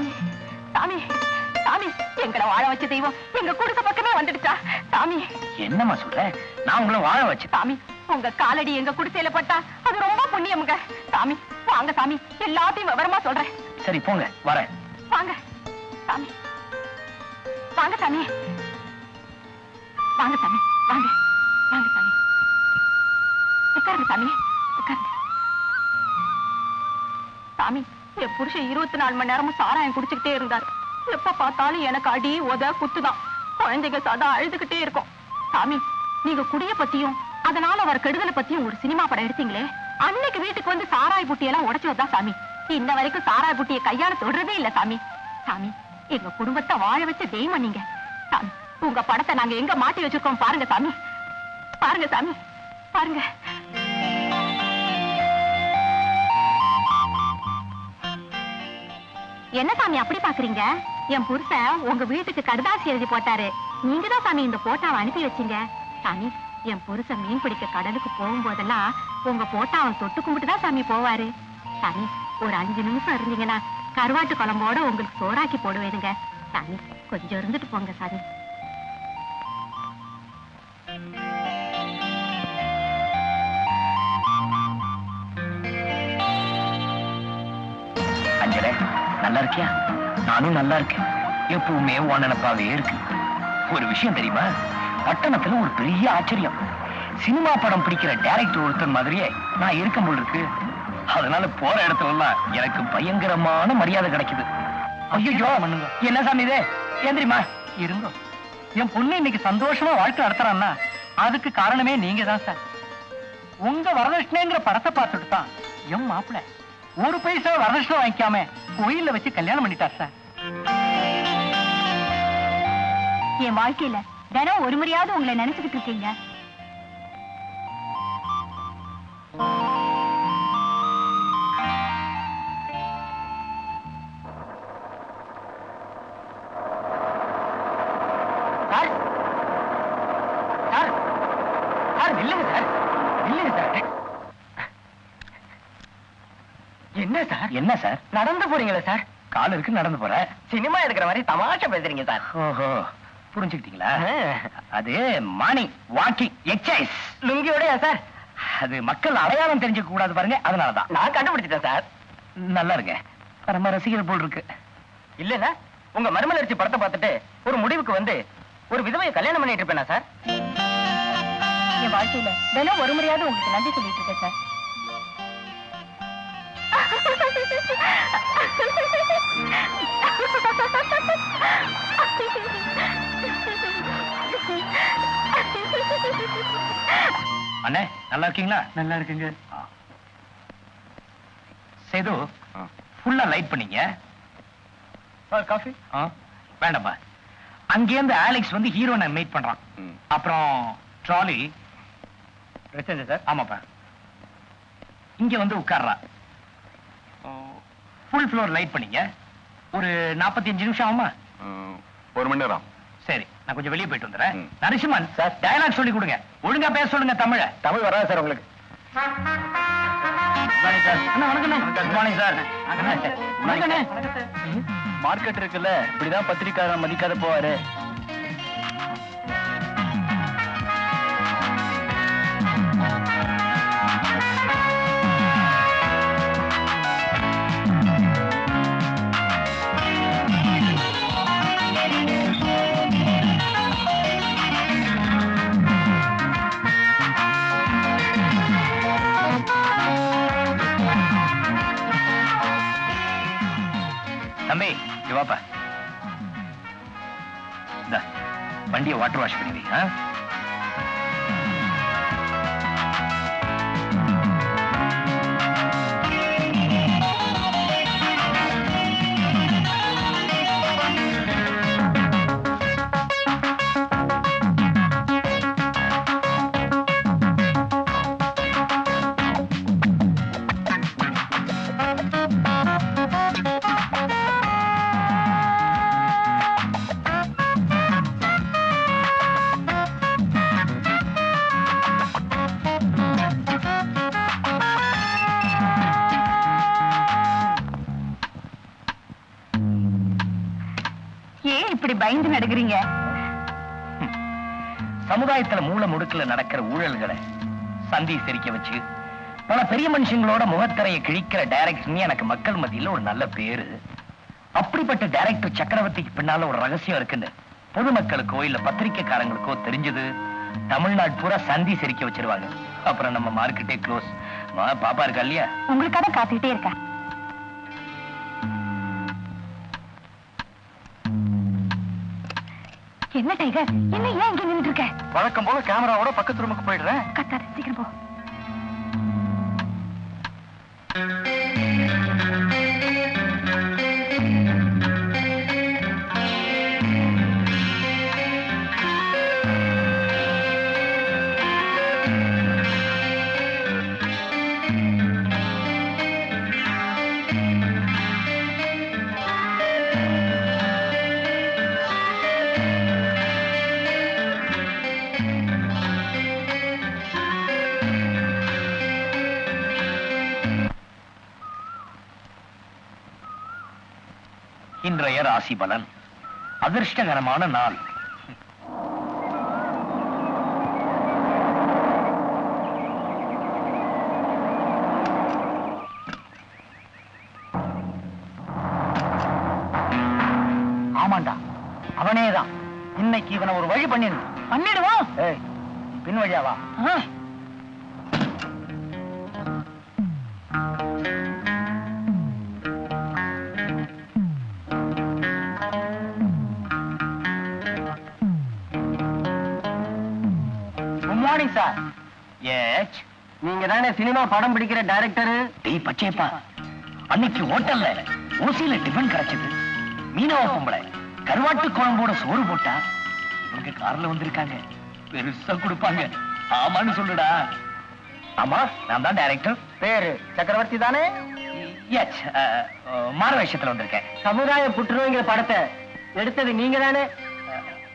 சாமி சாமி சாமி எங்களை வாழ வச்ச தெய்வம் எங்க குடிசை பக்கமே வந்துடுச்சா? சாமி. என்னம்மா சொல்ற? நான் உங்களை வாழ வச்சு சாமி உங்க காலடி எங்க குடிசையில பட்டா அது ரொம்ப புண்ணியமுங்க. சாமி வாங்க சாமி எல்லாத்தையும் விவரமா சொல்றேன். சரி போங்க வரேன். வாங்க சாமி. வாங்க சாமி. வாங்க சாமி. வாங்க. என் இருபத்தி நாலு மணி நேரமும் சாராயம் குடிச்சுக்கிட்டே இருந்தார். எப்ப பார்த்தாலும் எனக்கு அடி உத குத்துதான். குழந்தைங்க சதா அழுதுகிட்டே இருக்கும். சாமி நீங்க குடிய பத்தியும் அதனால அவர் கெடுதலை பத்தியும் ஒரு சினிமா படம் எடுத்தீங்களே? அன்னைக்கு வீட்டுக்கு வந்து சாராய் புட்டியெல்லாம் உடைச்சதுதான் சாமி. இன்ன வரைக்கும் சாராய் புட்டியை கையால தொடரதே இல்ல சாமி. சாமி எங்க குடும்பத்தை வாழ வச்ச தெய்வம் நீங்க. சாமி உங்க படத்தை நாங்க எங்க மாட்டி வச்சிருக்கோம் பாருங்க சாமி. பாருங்க சாமி பாருங்க. என்ன சாமி அப்படி பாக்குறீங்க? என் புருஷ உங்க வீட்டுக்கு கடுதாசி எழுதி போட்டாரு. நீங்க தான் சாமி இந்த போட்டாவை அனுப்பி வச்சீங்க. சாமி என் புருஷன் மீன் பிடிக்க கடலுக்கு போகும்போதெல்லாம் உங்க போட்டாவை தொட்டு கும்பிட்டு தான் சாமி போவாரு. சாமி ஒரு அஞ்சு நிமிஷம் இருந்தீங்கன்னா கருவாட்டு குழம்போட உங்களுக்கு சோறாக்கி போடுவேனுங்க. சாமி கொஞ்சம் இருந்துட்டு போங்க சாமி. இருக்கியா? நானும் நல்லா இருக்கேன். எப்பவுமே உன் நினப்பாவே இருக்கு. ஒரு விஷயம் தெரியுமா? பட்டணத்துல ஒரு பெரிய ஆச்சரியம். சினிமா படம் பிடிக்கிற டைரக்டர் ஒருத்தன் மாதிரியே நான் இருக்க போல் இருக்கு. அதனால போற இடத்துல எனக்கு பயங்கரமான மரியாதை கிடைக்குது. ஐயோ என்ன சாமி இதே? ஏந்திரிமா இருந்தோம். என் பொண்ணு இன்னைக்கு சந்தோஷமா வாழ்க்கை நடத்துறான்னா அதுக்கு காரணமே நீங்க தான் சார். உங்க வரதட்சணைங்கிற படத்தை பார்த்துட்டு தான் என் மாப்பிள்ள ஒரு பைசா வரதட்சணை வாங்கிக்காம கோயில்ல வச்சு கல்யாணம் பண்ணிட்டார் சார். என் வாழ்க்கையில தினம் ஒரு முறையாவது உங்களை நினைச்சுக்கிட்டு இருக்கீங்க. என்ன சார்? நடந்து போறீங்களா சார்? கால் இருக்கு நடந்து போற. சினிமா எடுக்கிற மாதிரி தமாஷா பேசுறீங்க சார். ஓஹோ புரிஞ்சுக்கிட்டீங்களா? அது மார்னிங் வாக்கிங் எக்ஸசைஸ் லுங்கியோடயா சார்? அது மக்கள் அடையாளம் தெரிஞ்சுக்க கூடாது பாருங்க அதனாலதான் நான் கண்டுபிடிச்சிட்டேன் சார். நல்லா இருங்க. பரம ரசிகர் போல் இருக்கு. இல்லன்னா உங்க மறுமலர்ச்சி படத்தை பார்த்துட்டு ஒரு முடிவுக்கு வந்து ஒரு விதவையை கல்யாணம் பண்ணிட்டு இருப்பேனா சார்? என் வாழ்க்கையில தினம் ஒரு முறையாவது உங்களுக்கு நன்றி சொல்லிட்டு இருக்கேன் சார். அண்ணே நல்லா இருக்கீங்களா? நல்லா இருக்குங்க. சேது ஃபுல்லா லைட் பண்ணீங்க. காஃபி ஆ, வேண்டாம்ப்பா அங்கேருந்து ஆலெக்ஸ் வந்து ஹீரோனை மீட் பண்றான். அப்புறம் ட்ராலி பிரச்சனை சார். ஆமாப்பா. இங்க வந்து உட்கார்றா. ஃபுல் ஃப்ளோர் லைட் பண்ணீங்க. ஒரு 45 நிமிஷம் ஆகுமா? ஒரு மணி நேரம் சரி நான் கொஞ்சம் வெளியே போயிட்டு வந்துடுறேன். நரசிம்மன் சார். டயலாக் சொல்லி கொடுங்க. ஒழுங்கா பேச சொல்லுங்க தமிழ. தமிழ் வராது சார் உங்களுக்கு. மார்க்கெட் இருக்குல்ல இப்படிதான் பத்திரிக்காரன் மதிக்காத போவாரு. வாப்பா. வண்டியை வாட்டர் வாஷ் பண்ணி ஆ இப்படி பயந்து நடுக்கிறீங்க? சமுதாயத்துல மூல முடுக்குல நடக்கிற ஊழல்களை சந்தி சிரிக்க வச்சு பல பெரிய மனுஷங்களோட முகத்திரையை கிழிக்கிற டைரக்டர்னு எனக்கு மக்கள் மத்தியில ஒரு நல்ல பேரு. அப்படிப்பட்ட டைரக்டர் சக்கரவர்த்திக்கு பின்னால ஒரு ரகசியம் இருக்குன்னு பொதுமக்களுக்கோ இல்ல பத்திரிக்கைக்காரங்களுக்கோ தெரிஞ்சது. தமிழ்நாடு பூரா சந்தி சிரிக்க வச்சிருவாங்க. அப்புறம் நம்ம மார்க்கெட்டே க்ளோஸ் பாப்பா இருக்கா இல்லையா? உங்களுக்காக காத்துக்கிட்டே இருக்கேன். என்ன டைகர் என்ன ஏன் இங்க நின்னுட்டு இருக்க? வழக்கம் போல கேமராவோட பக்கத்து ரூமுக்கு போயிடுறேன். கத்தாரு சீக்கிரம் போ. இன்றைய ராசி பலன். அதிர்ஷ்டகரமான நாள். ஆமாண்டா அவனேதான். இன்னைக்கு இவனை ஒரு வழி பண்ணிடு. பண்ணிடுவோம். ஏய் பின் வழியாவா சார். ஏச் நீங்க தானே சினிமா படம் பிடிக்கிற டைரக்டர் டேய் பச்சைப்பா அன்னைக்கு ஹோட்டல்ல ஓசியில டிஃபன் கிடைச்சது மீனவ பொம்பளை. கருவாட்டு குழம்போட சோறு போட்டா இவங்க கார்ல வந்திருக்காங்க. பெருசா கொடுப்பாங்க. ஆமான்னு சொல்லுடா. ஆமா நான் தான் டைரக்டர் பேரு சக்கரவர்த்தி தானே? மாறு வேஷத்துல வந்திருக்கேன். சமுதாய புற்றுநோய்ங்கிற படத்தை எடுத்தது நீங்க தானே?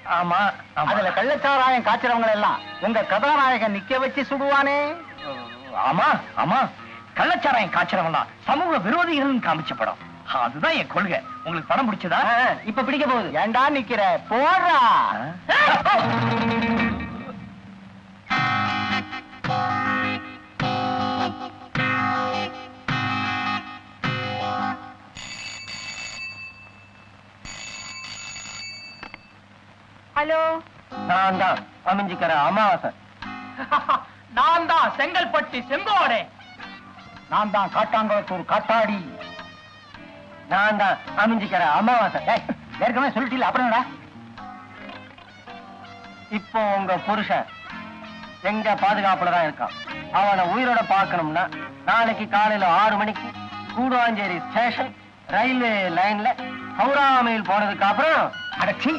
ஆமா. அதுல கள்ளச்சாராயம் காய்ச்சறவங்க எல்லாம் உங்க கதாநாயகன் நிக்க வச்சு சுடுவானே. ஆமா ஆமா. கள்ளச்சாராயம் காய்ச்சறவன் தான் சமூக விரோதிகள் காமிச்ச படம் அதுதான் என் கொள்கை. உங்களுக்கு படம் பிடிச்சதா? இப்ப பிடிக்க போகுது. ஏன்டா நிக்கிற? போடுறா. ஹலோ. நான் தான் அமைஞ்சுக்கிற அமாவாசை. நான் தான் செங்கல்பட்டு செங்கோடே. நான் தான் காட்டாங்குளத்தூர் காட்டாடி நான் தான் அமைஞ்சுக்கிற அமாவாசை. ஏற்கனவே சொல்லிட்டீல அப்புறம் என்னடா? இப்போ உங்க புருஷன் எங்க பாதுகாப்புல தான் இருக்கான். அவனை உயிரோட பார்க்கணும்னா நாளைக்கு காலையில ஆறு மணிக்கு கூடுவாஞ்சேரி ஸ்டேஷன் ரயில்வே லைன்ல ஹவுரா போனதுக்கு அப்புறம் அடச்சி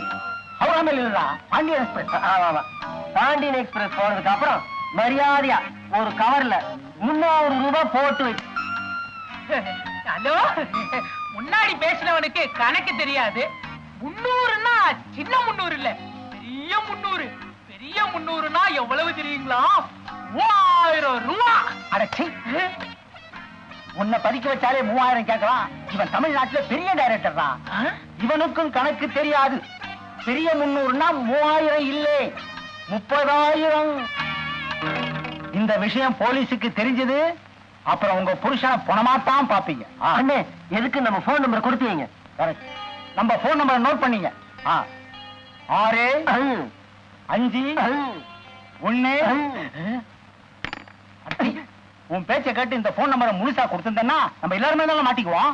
ஹவுரா மெயில் இல்லடா. பாண்டியன் எக்ஸ்பிரஸ். ஆமா ஆமா பாண்டியன் எக்ஸ்பிரஸ் போனதுக்கு அப்புறம் மரியாதையா ஒரு கவர்ல முன்னூறு ரூபாய் போட்டு வை. ஹலோ முன்னாடி பேசினவனுக்கு கணக்கு தெரியாது. முன்னூறுனா சின்ன முன்னூறு இல்ல பெரிய முன்னூறு. பெரிய முன்னூறுனா எவ்வளவு தெரியுங்களா? மூவாயிரம் ரூபா. அடச்சி உன்னை படிக்க வச்சாலே மூவாயிரம் கேட்கலாம். இவன் தமிழ்நாட்டுல பெரிய டைரக்டர் தான். இவனுக்கும் கணக்கு தெரியாது. பெரிய முன்னூறுனா மூவாயிரம் இல்லை. முப்பதாயிரம். இந்த விஷயம் போலீஸுக்கு தெரிஞ்சது அப்புறம் உங்க புருஷனை பணமாத்தான் பாப்பீங்க. அண்ணே எதுக்கு நம்ம போன் நம்பர் கொடுத்தீங்க நம்ம போன் நம்பரை நோட் பண்ணீங்க. ஆ. ஆறு அஞ்சு அடச்சி, உன் பேச்சை கேட்டு இந்த போன் நம்பரை முழுசா கொடுத்திருந்தேன்னா நம்ம எல்லாருமே மாட்டிக்குவோம்?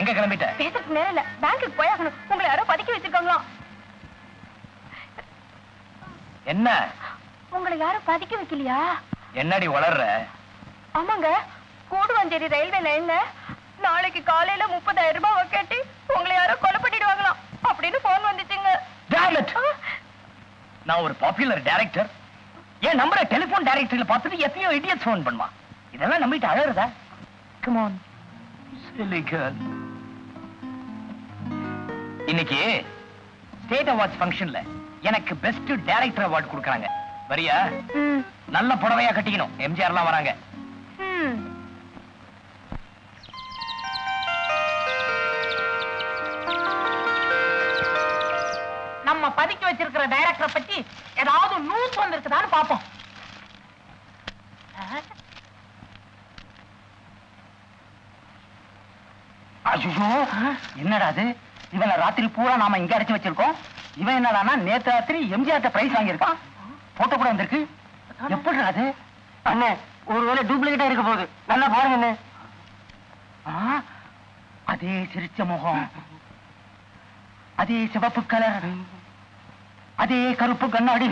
எங்க கிளம்பிட்ட. பேசுறதுக்கு நேரம் இல்ல. பேங்க்குக்கு போயாகணும். உங்களை யாரோ பதுக்கி வச்சிருக்காங்களாம் என்ன? உங்களை யாரும் பதுக்கி வைக்கலையா? என்னடி வளர்ற ஆமாங்க. கூடுவாஞ்சேரி ரயில்வே லைன்ல நாளைக்கு காலையில முப்பதாயிரம் ரூபாய் கட்டி உங்களை யாரோ கொலை பண்ணிடுவாங்களாம். அப்படின்னு போன் வந்துச்சுங்க. நான் ஒரு பாப்புலர் டைரக்டர் என் நம்பரை டெலிபோன் டைரக்டர்ல பார்த்துட்டு எத்தனையோ இடியட்ஸ் ஃபோன் பண்ணுவான். இதெல்லாம் நம்பிட்டு அழறதா? Come on silly girl. இன்னைக்கு ஸ்டேட் அவார்ட்ஸ் ஃபங்க்ஷன்ல எனக்கு பெஸ்ட் டைரக்டர் அவார்ட் கொடுக்கறாங்க. வரியா? நல்ல புடவையா கட்டிக்கணும். எம்ஜிஆர்லாம் வராங்க. நம்ம பதுக்கி வச்சிருக்கிற டைரக்டரை பத்தி ஏதாவது நியூஸ் வந்திருக்குதான்னு பாப்போம் என்னடா அது? இவனை ராத்திரி பூரா நாம இங்க அடைச்சு வச்சிருக்கோம். இவன் என்னடானா நேத்து ராத்திரி எம்ஜிஆர் பிரைஸ் வாங்கியிருக்கான். போட்டோ கூட வந்திருக்கு. எப்படி அது? அண்ணே ஒருவேளை டூப்ளிகேட்டா இருக்க போகுது. நல்லா பாருங்க அண்ணே. அதே சிரிச்ச முகம். அதே சிவப்பு கலர் அதே கருப்பு கண்ணாடி.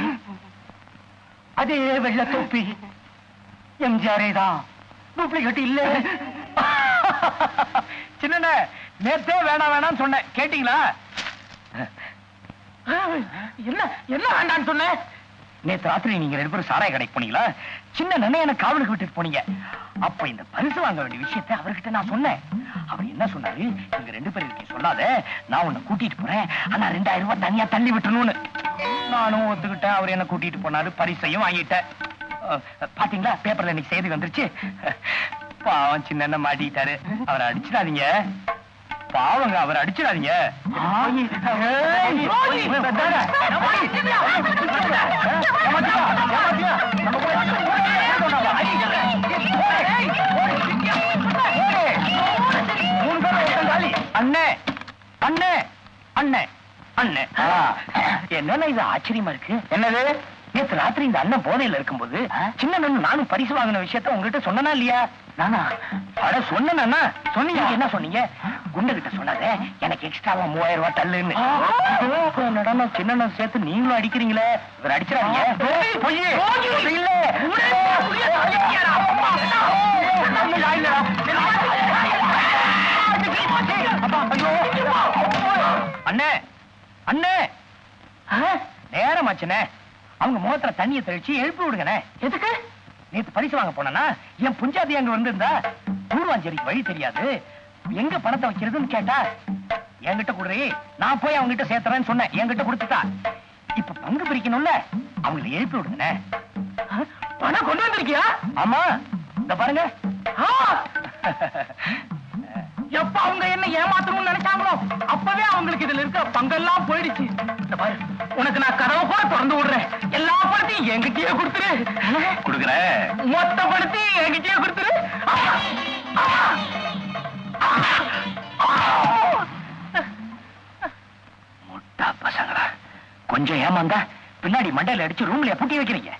அதே வெள்ள தொப்பி. எம்ஜிஆரே தான். டூப்ளிகேட் இல்ல. சின்ன நேத்தே வேணாம் வேணாம்னு சொன்னேன். கேட்டீங்களா? என்ன என்ன வேண்டான்னு சொன்ன நேத்து ராத்திரி நீங்க ரெண்டு பேரும் சாராய கடைக்கு போனீங்களா? சின்ன நன்னை என்ன காவலுக்கு விட்டுட்டு போனீங்க. அப்ப இந்த பரிசு வாங்க வேண்டிய விஷயத்தை அவர்கிட்ட நான் சொன்னேன். அவர் என்ன சொன்னாரு? நீங்க ரெண்டு பேரும் இருக்கீங்க சொல்லாத. நான் உன்னை கூட்டிட்டு போறேன். ஆனா ரெண்டாயிரம் ரூபாய் தனியா தள்ளி விட்டுணும்னு நானும் ஒத்துக்கிட்டேன். அவர் என்ன கூட்டிட்டு போனாரு. பரிசையும் வாங்கிட்டேன். பாத்தீங்களா? பேப்பர்ல இன்னைக்கு செய்தி வந்துருச்சு. பாவம் சின்ன மாட்டிக்கிட்டாரு. அவரை அடிச்சிடாதீங்க. பாவங்க அவர் அடிச்சிடாதீங்க. அண்ணே அண்ணே அண்ணே அண்ணே என்னன்னா இது ஆச்சரியமா இருக்கு என்னது நேத்து ராத்திரி இந்த அண்ணன் போதையில இருக்கும்போது சின்ன நானும் பரிசு வாங்கின விஷயத்த உங்ககிட்ட சொன்னனா இல்லையா? நானா? அட சொன்னா சொன்னீங்க. என்ன சொன்னீங்க? குண்டு கிட்ட சொன்னாத எனக்கு எக்ஸ்ட்ராவா மூவாயிரம் ரூபாய் தள்ளுன்னு. சின்ன அண்ணன் சேர்த்து நீங்களும் அடிக்கிறீங்களே? இவர் அடிச்சிடாதீங்க. இல்ல. அண்ணே அண்ணே. நேரமாச்சுனே அவங்க முகத்துல தண்ணியை தெளிச்சு எழுப்பி விடுங்கண்ணே. எதுக்கு? நேத்து பரிசு வாங்க போனா என் புஞ்சாதி அங்க வந்திருந்தா கூடுவாஞ்சேரிக்கு வழி தெரியாது. எங்க பணத்தை வைக்கிறதுன்னு கேட்டா என்கிட்ட குடுறி நான் போய் அவங்க கிட்ட சேர்த்துறேன்னு சொன்னேன். என்கிட்ட கொடுத்துட்டா. இப்ப பங்கு பிரிக்கணும்ல அவங்களை எழுப்பி விடுங்கண்ணே. பணம் கொண்டு வந்திருக்கியா? ஆமா. இந்த பாருங்க. எப்ப அவங்க என்ன ஏமாத்தணும்னு நினைச்சாங்களோ அப்பவே அவங்களுக்கு இதுல இருக்க பங்கெல்லாம் போயிடுச்சு. பாரு உனக்கு நான் கதவை கூட திறந்து விடுறேன். எல்லா பணத்தையும் என்கிட்டயே கொடுத்துரு. குடுக்குறேன் மொத்த பணத்தையும் என்கிட்டயே கொடுத்துரு. முட்டா பசங்களா. கொஞ்சம் ஏமாந்தா பின்னாடி மண்டையில அடிச்சு ரூம்ல பூட்டி வைக்கிறீங்க.